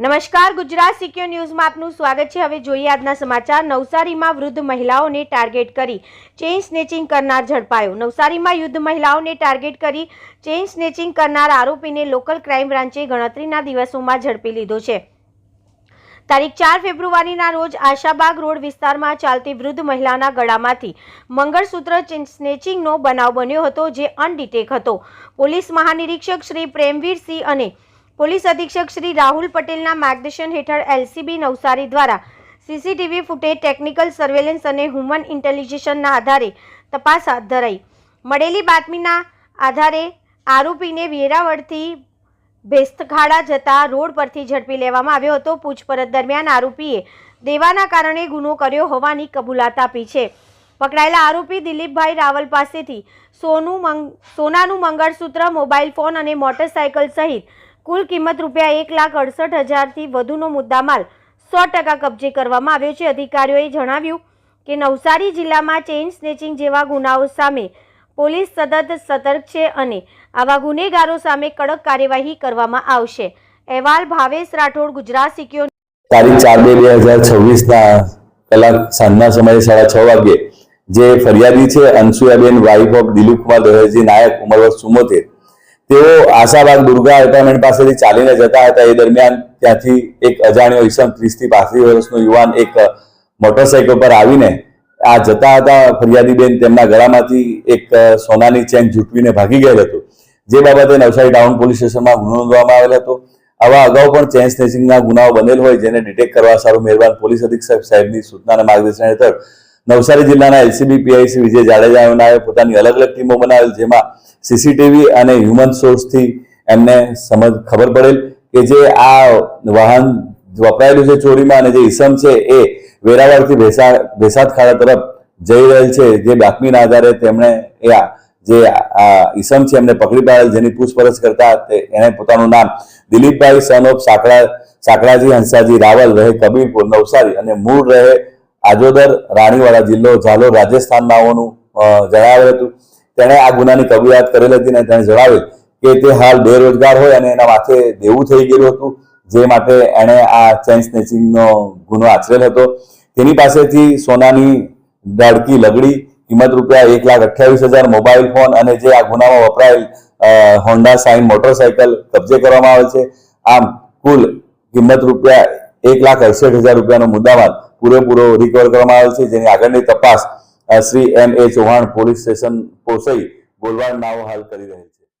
નમસ્કાર, ગુજરાત સિક્યો ન્યૂઝમાં આપનું સ્વાગત છે. હવે જોઈએ આજના સમાચાર. નવસારીમાં વૃદ્ધ મહિલાઓને ટાર્ગેટ કરી ચેઇન સ્નેચિંગ કરનાર ઝડપાયો. નવસારીમાં યુદ્ધ મહિલાઓને ટાર્ગેટ કરી ચેઇન સ્નેચિંગ કરનાર આરોપીને લોકલ ક્રાઇમ બ્રાન્ચે ગણતરીના દિવસોમાં ઝડપી લીધો છે. તારીખ ચાર ફેબ્રુઆરીના રોજ આશાબાગ રોડ વિસ્તારમાં ચાલતી વૃદ્ધ મહિલાના ગળામાંથી મંગળસૂત્ર સ્નેચિંગનો બનાવ બન્યો હતો, જે અનડિટેક હતો. પોલીસ મહાનિરીક્ષક શ્રી પ્રેમવીરસિંહ અને પોલીસ અધિક્ષક શ્રી રાહુલ પટેલના માર્ગદર્શન હેઠળ એલસીબી નવસારી દ્વારા સીસીટીવી ફૂટેજ, ટેકનિકલ સર્વેલન્સ અને હ્યુમન ઇન્ટેલિજન્સના આધારે તપાસ હાથ ધરાઈ. મળેલી બાતમીના આધારે આરોપીને વેરાવળથી ભેસ્તખાડા જતા રોડ પરથી ઝડપી લેવામાં આવ્યો હતો. પૂછપરછ દરમિયાન આરોપીએ દેવાના કારણે ગુનો કર્યો હોવાની કબૂલાત આપી છે. પકડાયેલા આરોપી દિલીપભાઈ રાવલ પાસેથી સોનું સોનાનું મંગળસૂત્ર, મોબાઈલ ફોન અને મોટરસાયકલ સહિત કુલ કિંમત રૂપિયા એક લાખ અડસઠ હજારથી વધુનો મુદ્દામાલ સો ટકા કબજે કરવામાં આવ્યો છે. અધિકારીઓએ જણાવ્યું કે નવસારી જિલ્લામાં ચેઇન સ્નેચિંગ જેવા ગુનાઓ સામે પોલીસ સતત સતર્ક છે અને આવા ગુનેગારો સામે કડક કાર્યવાહી કરવામાં આવશે. અહેવાલ ભાવેશ રાઠોડ, ગુજરાત સિક્યોર તારીખ ચાર બે બે હજાર છવ્વીસના કલાક સાંજના સમયે સાડા છ વાગ્યે જે ફરિયાદી છે અંશુયાબેન વાઇફ ઓફ દિલીપકુમાર દહેજી, નાયક ઉંમર વર્ષ ચુમ્મોતેર તેઓ આશાબાગ દુર્ગા એપાર્ટમેન્ટ પાસેથી ચાલીને જતા હતા. એ દરમિયાન ત્યાંથી એક અજાણ્યો ઈસમ ત્રીસથી પાંત્રીસ વર્ષનો યુવાન એક મોટરસાઇકલ પર આવીને આ જતા હતા. ફરિયાદીબેન તેમના ગળામાંથી એક સોનાની ચેન ઝૂંટવીને ભાગી ગયેલ હતું. જે બાબતે નવસારી ટાઉન પોલીસ સ્ટેશનમાં ગુનો નોંધવામાં આવેલ હતો. આવા અગાઉ પણ ચેન સ્નેચિંગના ગુનાઓ બનેલ હોય, જેને ડિટેક્ટ કરવા સારું મહેરબાન પોલીસ અધિક્ષક સાહેબની સૂચનાના માર્ગદર્શન હેઠળ નવસારી જિલ્લાના એલસીબી, પીઆઈસી, વિજય જાડેજાએ પોતાની અલગ અલગ ટીમો બનાવેલ, જેમાં સીસીટીવી અને હ્યુમન સોર્સથી એમને સમજ ખબર પડેલ કે જે આ વાહન વપરાયેલું છે ચોરીમાં અને જે ઈસમ છે એ વેરાવળથી ભેસા ભેસાદ ખાડા તરફ જઈ રહેલ છે. જે બાતમીના આધારે તેમણે એ જે ઈસમ છે એમને પકડી પાડેલ, જેની પૂછપરછ કરતા એને પોતાનું નામ દિલીપભાઈ સન ઓફ સાંકળા, સાંકળાજી, હંસાજી, રાવલ, રહે કબીરપુર, નવસારી અને મૂળ રહે આજોદર, રાણીવાડા જિલ્લો, ઝાલોર રાજસ્થાનમાં આવવાનું જણાવેલ હતું. તેણે આ ગુનાની કબૂલાત કરેલ હતી અને તેણે જણાવેલ કે તે હાલ બેરોજગાર હોય અને એના માથે દેવું થઈ ગયેલું હતું, જે માટે એણે આ ચેન સ્નેચિંગનો ગુનો આચરેલ હતો. તેની પાસેથી સોનાની દાડકી લગડી, કિંમત રૂપિયા એક લાખ અઠ્યાવીસ હજાર, મોબાઈલ ફોન અને જે આ ગુનામાં વપરાયેલ હોન્ડા સાઇન મોટરસાયકલ કબજે કરવામાં આવે છે. આમ, કુલ કિંમત રૂપિયા એક લાખ અડસઠ હજાર રૂપિયાનો મુદ્દામાલ પૂરેપૂરો રિકવર કરવામાં આવ્યો છે. જેની આગળની તપાસ Shri M A Chauhan police station પોસઈ ગોલવાડ નાઓ હાલ કરી રહી છે.